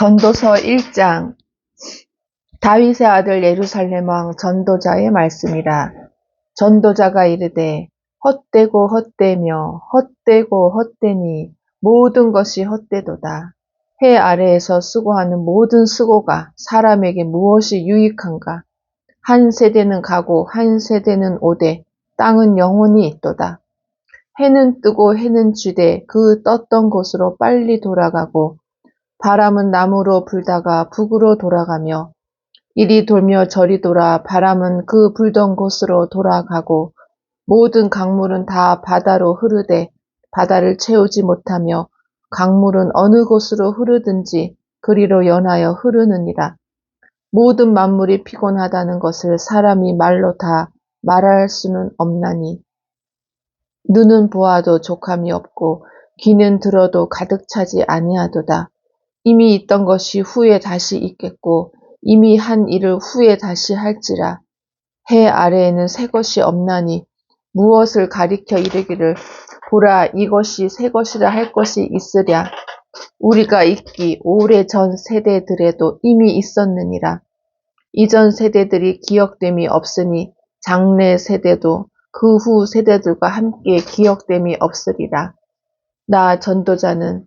전도서 1장 다윗의 아들 예루살렘 왕 전도자의 말씀이라 전도자가 이르되 헛되고 헛되며 헛되고 헛되니 모든 것이 헛되도다. 해 아래에서 수고하는 모든 수고가 사람에게 무엇이 유익한가? 한 세대는 가고 한 세대는 오되 땅은 영원히 있도다. 해는 뜨고 해는 쥐되 그 떴던 곳으로 빨리 돌아가고 바람은 남으로 불다가 북으로 돌아가며 이리 돌며 저리 돌아 바람은 그 불던 곳으로 돌아가고 모든 강물은 다 바다로 흐르되 바다를 채우지 못하며 강물은 어느 곳으로 흐르든지 그리로 연하여 흐르느니라. 모든 만물이 피곤하다는 것을 사람이 말로 다 말할 수는 없나니 눈은 보아도 족함이 없고 귀는 들어도 가득 차지 아니하도다. 이미 있던 것이 후에 다시 있겠고 이미 한 일을 후에 다시 할지라. 해 아래에는 새 것이 없나니 무엇을 가리켜 이르기를 보라 이것이 새 것이라 할 것이 있으랴. 우리가 있기 오래 전 세대들에도 이미 있었느니라. 이전 세대들이 기억됨이 없으니 장래 세대도 그 후 세대들과 함께 기억됨이 없으리라. 나 전도자는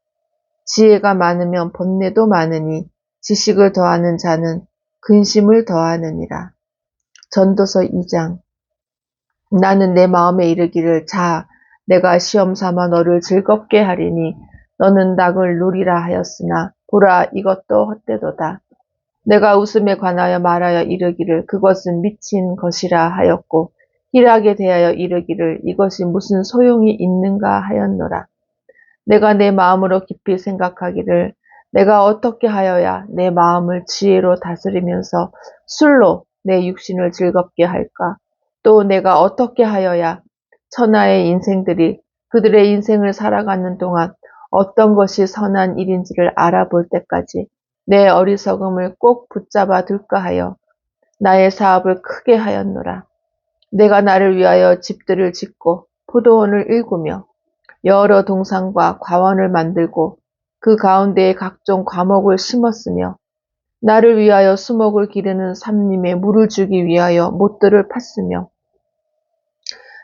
지혜가 많으면 번뇌도 많으니 지식을 더하는 자는 근심을 더하느니라. 전도서 2장 나는 내 마음에 이르기를 자 내가 시험 삼아 너를 즐겁게 하리니 너는 낙을 누리라 하였으나 보라 이것도 헛되도다. 내가 웃음에 관하여 말하여 이르기를 그것은 미친 것이라 하였고 희락에 대하여 이르기를 이것이 무슨 소용이 있는가 하였노라. 내가 내 마음으로 깊이 생각하기를 내가 어떻게 하여야 내 마음을 지혜로 다스리면서 술로 내 육신을 즐겁게 할까? 또 내가 어떻게 하여야 천하의 인생들이 그들의 인생을 살아가는 동안 어떤 것이 선한 일인지를 알아볼 때까지 내 어리석음을 꼭 붙잡아 둘까 하여 나의 사업을 크게 하였노라. 내가 나를 위하여 집들을 짓고 포도원을 일구며 여러 동산과 과원을 만들고 그 가운데에 각종 과목을 심었으며 나를 위하여 수목을 기르는 삼림에 물을 주기 위하여 못들을 팠으며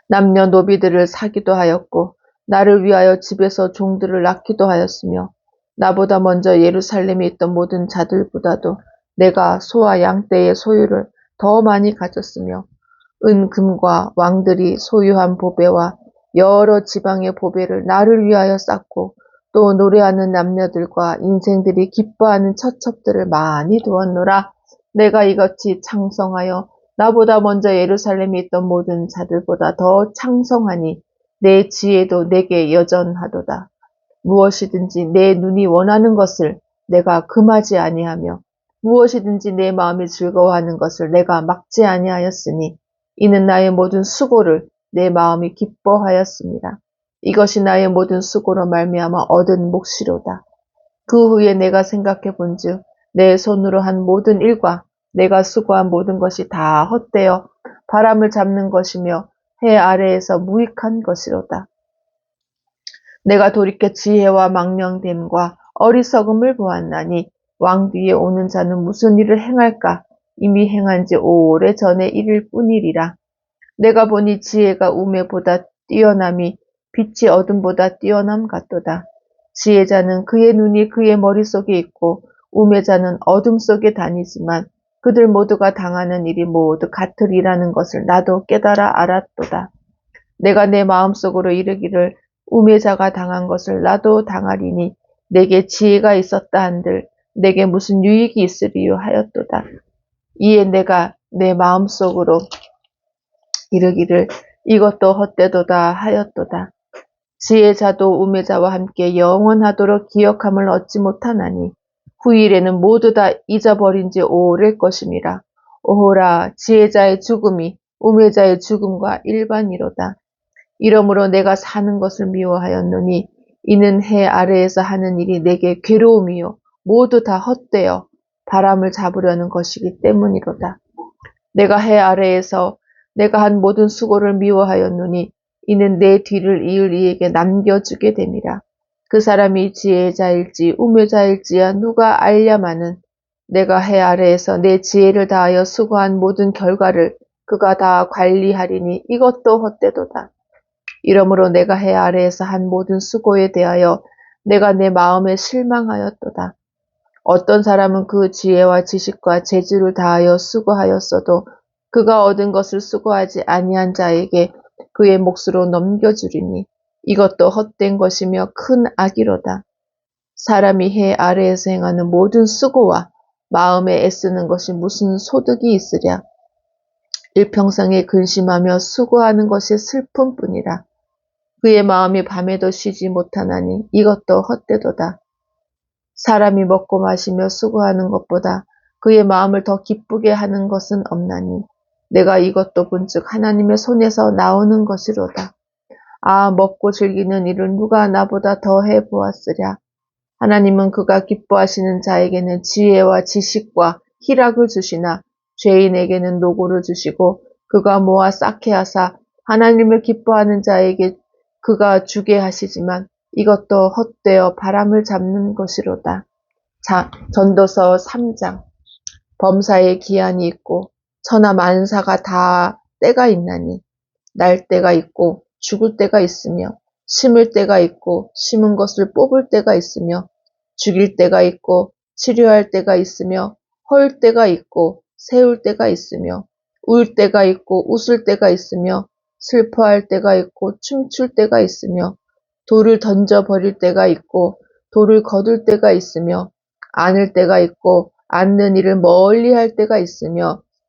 남녀 노비들을 사기도 하였고 나를 위하여 집에서 종들을 낳기도 하였으며 나보다 먼저 예루살렘에 있던 모든 자들보다도 내가 소와 양떼의 소유를 더 많이 가졌으며 은, 금과 왕들이 소유한 보배와 여러 지방의 보배를 나를 위하여 쌓고 또 노래하는 남녀들과 인생들이 기뻐하는 처첩들을 많이 두었노라. 내가 이같이 창성하여 나보다 먼저 예루살렘에 있던 모든 자들보다 더 창성하니 내 지혜도 내게 여전하도다. 무엇이든지 내 눈이 원하는 것을 내가 금하지 아니하며 무엇이든지 내 마음이 즐거워하는 것을 내가 막지 아니하였으니 이는 나의 모든 수고를 내 마음이 기뻐하였습니다. 이것이 나의 모든 수고로 말미암아 얻은 몫이로다. 그 후에 내가 생각해 본즉 내 손으로 한 모든 일과 내가 수고한 모든 것이 다 헛되어 바람을 잡는 것이며 해 아래에서 무익한 것이로다. 내가 돌이켜 지혜와 망령됨과 어리석음을 보았나니 왕 뒤에 오는 자는 무슨 일을 행할까 이미 행한 지 오래 전의 일일 뿐이리라. 내가 보니 지혜가 우매보다 뛰어남이 빛이 어둠보다 뛰어남 같도다. 지혜자는 그의 눈이 그의 머릿속에 있고 우매자는 어둠 속에 다니지만 그들 모두가 당하는 일이 모두 같으리라는 것을 나도 깨달아 알았도다. 내가 내 마음속으로 이르기를 우매자가 당한 것을 나도 당하리니 내게 지혜가 있었다 한들 내게 무슨 유익이 있으리요 하였도다. 이에 내가 내 마음속으로 이르기를 이것도 헛되도다 하였도다. 지혜자도 우매자와 함께 영원하도록 기억함을 얻지 못하나니 후일에는 모두 다 잊어버린 지 오래일 것임이라. 오호라 지혜자의 죽음이 우매자의 죽음과 일반이로다. 이러므로 내가 사는 것을 미워하였노니 이는 해 아래에서 하는 일이 내게 괴로움이요 모두 다 헛되어 바람을 잡으려는 것이기 때문이로다. 내가 해 아래에서 내가 한 모든 수고를 미워하였노니 이는 내 뒤를 이을 이에게 남겨주게 됨이라. 그 사람이 지혜자일지 우매자일지야 누가 알려마는 내가 해 아래에서 내 지혜를 다하여 수고한 모든 결과를 그가 다 관리하리니 이것도 헛되도다. 이러므로 내가 해 아래에서 한 모든 수고에 대하여 내가 내 마음에 실망하였도다. 어떤 사람은 그 지혜와 지식과 재주를 다하여 수고하였어도 그가 얻은 것을 수고하지 아니한 자에게 그의 몫으로 넘겨주리니 이것도 헛된 것이며 큰 악이로다. 사람이 해 아래에서 행하는 모든 수고와 마음에 애쓰는 것이 무슨 소득이 있으랴. 일평생에 근심하며 수고하는 것이 슬픔뿐이라. 그의 마음이 밤에도 쉬지 못하나니 이것도 헛되도다. 사람이 먹고 마시며 수고하는 것보다 그의 마음을 더 기쁘게 하는 것은 없나니 내가 이것도 본즉 하나님의 손에서 나오는 것이로다. 아 먹고 즐기는 일을 누가 나보다 더 해 보았으랴. 하나님은 그가 기뻐하시는 자에게는 지혜와 지식과 희락을 주시나 죄인에게는 노고를 주시고 그가 모아 쌓게 하사 하나님을 기뻐하는 자에게 그가 주게 하시지만 이것도 헛되어 바람을 잡는 것이로다. 자, 전도서 3장. 범사에 기한이 있고 천하 만사가 다 때가 있나니 날 때가 있고 죽을 때가 있으며 심을 때가 있고 심은 것을 뽑을 때가 있으며 죽일 때가 있고 치료할 때가 있으며 헐 때가 있고 세울 때가 있으며 울 때가 있고 웃을 때가 있으며 슬퍼할 때가 있고 춤출 때가 있으며 돌을 던져 버릴 때가 있고 돌을 거둘 때가 있으며 안을 때가 있고 앉는 일을 멀리 할 때가 있으며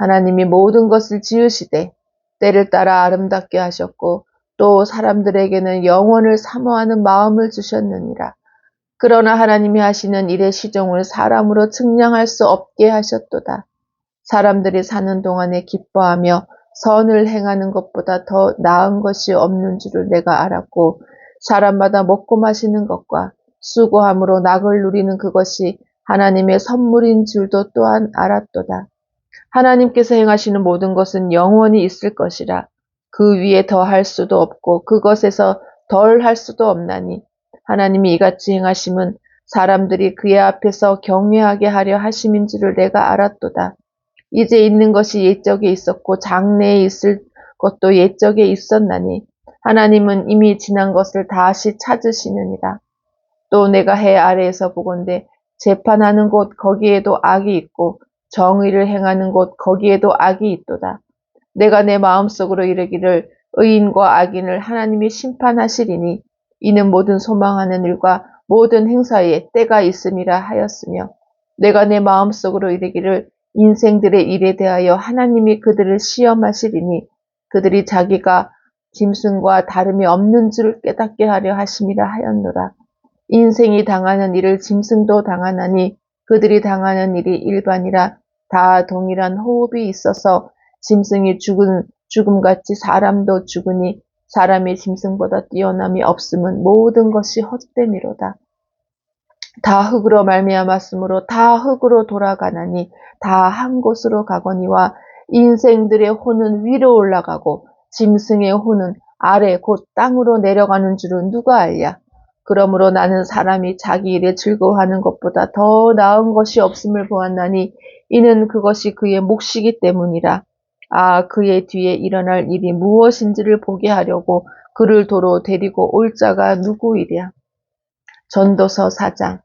하나님이 모든 것을 지으시되 때를 따라 아름답게 하셨고 또 사람들에게는 영원을 사모하는 마음을 주셨느니라. 그러나 하나님이 하시는 일의 시종을 사람으로 측량할 수 없게 하셨도다. 사람들이 사는 동안에 기뻐하며 선을 행하는 것보다 더 나은 것이 없는 줄을 내가 알았고 사람마다 먹고 마시는 것과 수고함으로 낙을 누리는 그것이 하나님의 선물인 줄도 또한 알았도다. 하나님께서 행하시는 모든 것은 영원히 있을 것이라 그 위에 더할 수도 없고 그것에서 덜 할 수도 없나니 하나님이 이같이 행하심은 사람들이 그의 앞에서 경외하게 하려 하심인 줄을 내가 알았도다. 이제 있는 것이 옛적에 있었고 장래에 있을 것도 옛적에 있었나니 하나님은 이미 지난 것을 다시 찾으시느니라. 또 내가 해 아래에서 보건대 재판하는 곳 거기에도 악이 있고 정의를 행하는 곳 거기에도 악이 있도다. 내가 내 마음속으로 이르기를 의인과 악인을 하나님이 심판하시리니 이는 모든 소망하는 일과 모든 행사에 때가 있음이라 하였으며 내가 내 마음속으로 이르기를 인생들의 일에 대하여 하나님이 그들을 시험하시리니 그들이 자기가 짐승과 다름이 없는 줄을 깨닫게 하려 하심이라 하였노라. 인생이 당하는 일을 짐승도 당하나니 그들이 당하는 일이 일반이라 다 동일한 호흡이 있어서 짐승이 죽은 죽음같이 사람도 죽으니 사람이 짐승보다 뛰어남이 없음은 모든 것이 헛됨이로다. 다 흙으로 말미암았으므로 다 흙으로 돌아가나니 다 한 곳으로 가거니와 인생들의 혼은 위로 올라가고 짐승의 혼은 아래 곧 땅으로 내려가는 줄은 누가 알랴? 그러므로 나는 사람이 자기 일에 즐거워하는 것보다 더 나은 것이 없음을 보았나니 이는 그것이 그의 몫이기 때문이라. 아, 그의 뒤에 일어날 일이 무엇인지를 보게 하려고 그를 도로 데리고 올 자가 누구이랴. 전도서 4장.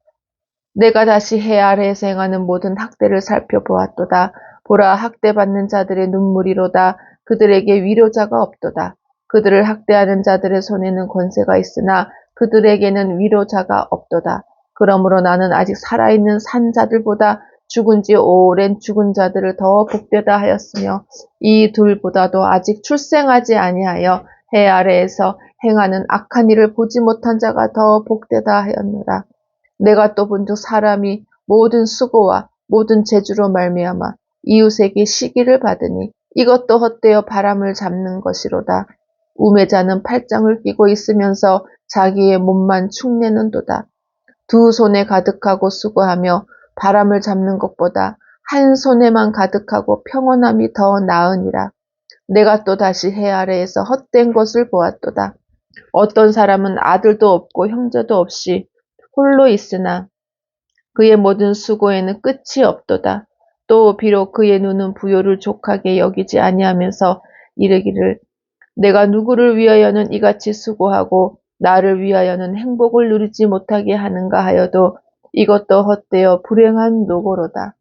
내가 다시 해 아래에서 행하는 모든 학대를 살펴보았도다. 보라, 학대받는 자들의 눈물이로다. 그들에게 위로자가 없도다. 그들을 학대하는 자들의 손에는 권세가 있으나 그들에게는 위로자가 없도다. 그러므로 나는 아직 살아있는 산 자들보다 죽은 지 오랜 죽은 자들을 더 복되다 하였으며 이 둘보다도 아직 출생하지 아니하여 해 아래에서 행하는 악한 일을 보지 못한 자가 더 복되다 하였노라. 내가 또 본즉 사람이 모든 수고와 모든 재주로 말미암아 이웃에게 시기를 받으니 이것도 헛되어 바람을 잡는 것이로다. 우매자는 팔짱을 끼고 있으면서 자기의 몸만 축내는도다. 두 손에 가득하고 수고하며 바람을 잡는 것보다 한 손에만 가득하고 평온함이 더 나으니라. 내가 또 다시 해 아래에서 헛된 것을 보았도다. 어떤 사람은 아들도 없고 형제도 없이 홀로 있으나 그의 모든 수고에는 끝이 없도다. 또 비록 그의 눈은 부요를 족하게 여기지 아니하면서 이르기를 내가 누구를 위하여는 이같이 수고하고 나를 위하여는 행복을 누리지 못하게 하는가 하여도 이것도 헛되어 불행한 노고로다.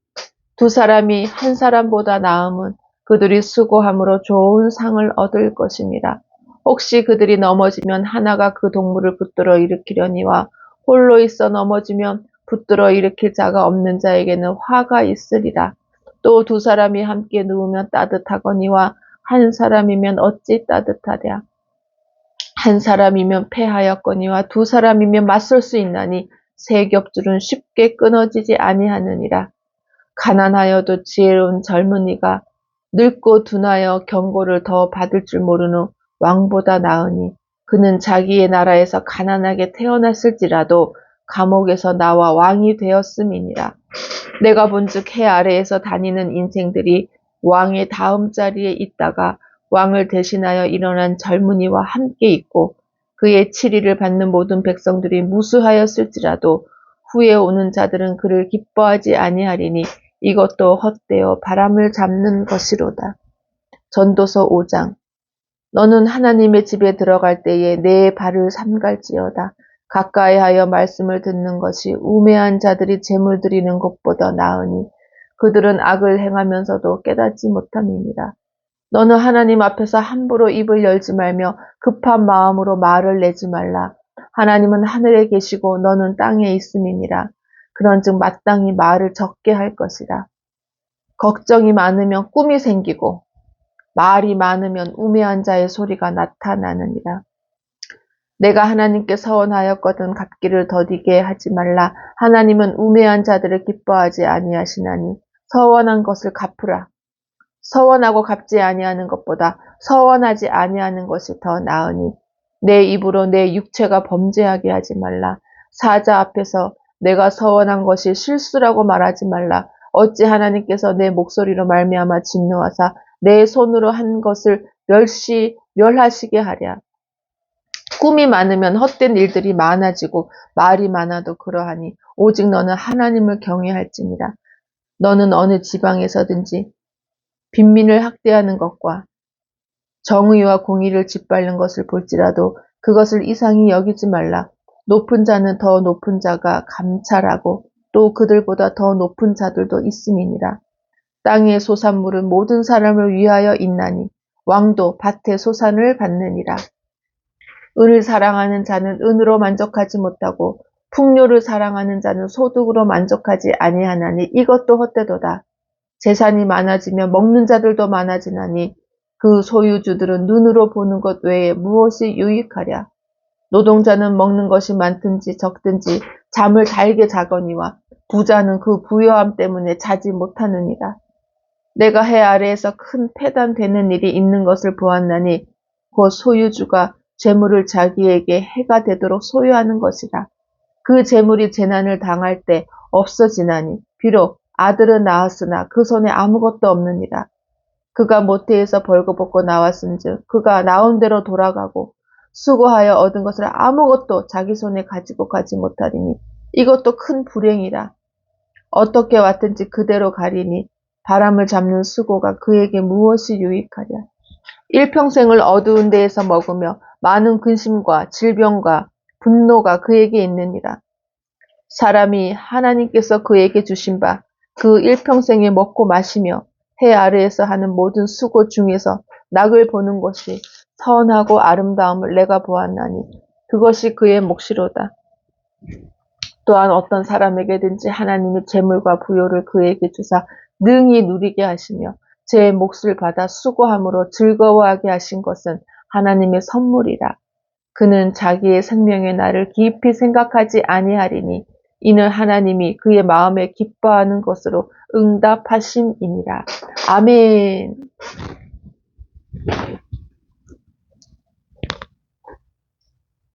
두 사람이 한 사람보다 나음은 그들이 수고함으로 좋은 상을 얻을 것입니다. 혹시 그들이 넘어지면 하나가 그 동물을 붙들어 일으키려니와 홀로 있어 넘어지면 붙들어 일으킬 자가 없는 자에게는 화가 있으리라. 또 두 사람이 함께 누우면 따뜻하거니와 한 사람이면 어찌 따뜻하랴. 한 사람이면 패하였거니와 두 사람이면 맞설 수 있나니 세 겹줄은 쉽게 끊어지지 아니하느니라. 가난하여도 지혜로운 젊은이가 늙고 둔하여 경고를 더 받을 줄 모르는 왕보다 나으니 그는 자기의 나라에서 가난하게 태어났을지라도 감옥에서 나와 왕이 되었음이니라. 내가 본즉 해 아래에서 다니는 인생들이 왕의 다음 자리에 있다가 왕을 대신하여 일어난 젊은이와 함께 있고 그의 치리를 받는 모든 백성들이 무수하였을지라도 후에 오는 자들은 그를 기뻐하지 아니하리니 이것도 헛되어 바람을 잡는 것이로다. 전도서 5장 너는 하나님의 집에 들어갈 때에 내 발을 삼갈지어다. 가까이 하여 말씀을 듣는 것이 우매한 자들이 재물 드리는 것보다 나으니 그들은 악을 행하면서도 깨닫지 못함이니라. 너는 하나님 앞에서 함부로 입을 열지 말며 급한 마음으로 말을 내지 말라. 하나님은 하늘에 계시고 너는 땅에 있음이니라. 그런즉 마땅히 말을 적게 할 것이라. 걱정이 많으면 꿈이 생기고 말이 많으면 우매한 자의 소리가 나타나느니라. 내가 하나님께 서원하였거든 갚기를 더디게 하지 말라. 하나님은 우매한 자들을 기뻐하지 아니하시나니 서원한 것을 갚으라. 서원하고 갚지 아니하는 것보다 서원하지 아니하는 것이 더 나으니 내 입으로 내 육체가 범죄하게 하지 말라. 사자 앞에서 내가 서원한 것이 실수라고 말하지 말라. 어찌 하나님께서 내 목소리로 말미암아 진노하사 내 손으로 한 것을 멸시 멸하시게 하랴. 꿈이 많으면 헛된 일들이 많아지고 말이 많아도 그러하니 오직 너는 하나님을 경외할지니라. 너는 어느 지방에서든지 빈민을 학대하는 것과 정의와 공의를 짓밟는 것을 볼지라도 그것을 이상히 여기지 말라. 높은 자는 더 높은 자가 감찰하고 또 그들보다 더 높은 자들도 있음이니라. 땅의 소산물은 모든 사람을 위하여 있나니 왕도 밭의 소산을 받느니라. 은을 사랑하는 자는 은으로 만족하지 못하고 풍요를 사랑하는 자는 소득으로 만족하지 아니하나니 이것도 헛되도다. 재산이 많아지면 먹는 자들도 많아지나니 그 소유주들은 눈으로 보는 것 외에 무엇이 유익하랴. 노동자는 먹는 것이 많든지 적든지 잠을 달게 자거니와 부자는 그 부여함 때문에 자지 못하느니라. 내가 해 아래에서 큰 폐단되는 일이 있는 것을 보았나니 곧 소유주가 재물을 자기에게 해가 되도록 소유하는 것이라. 그 재물이 재난을 당할 때 없어지나니 비록 아들은 낳았으나 그 손에 아무것도 없느니라. 그가 모태에서 벌거벗고 나왔은즉 그가 나온 대로 돌아가고 수고하여 얻은 것을 아무것도 자기 손에 가지고 가지 못하리니 이것도 큰 불행이라. 어떻게 왔든지 그대로 가리니 바람을 잡는 수고가 그에게 무엇이 유익하랴. 일평생을 어두운 데에서 먹으며 많은 근심과 질병과 분노가 그에게 있느니라. 사람이 하나님께서 그에게 주신 바 그 일평생에 먹고 마시며 해 아래에서 하는 모든 수고 중에서 낙을 보는 것이 선하고 아름다움을 내가 보았나니 그것이 그의 몫이로다. 또한 어떤 사람에게든지 하나님이 재물과 부요를 그에게 주사 능히 누리게 하시며 제 몫을 받아 수고함으로 즐거워하게 하신 것은 하나님의 선물이라. 그는 자기의 생명의 날을 깊이 생각하지 아니하리니 이는 하나님이 그의 마음에 기뻐하는 것으로 응답하심이니라. 아멘.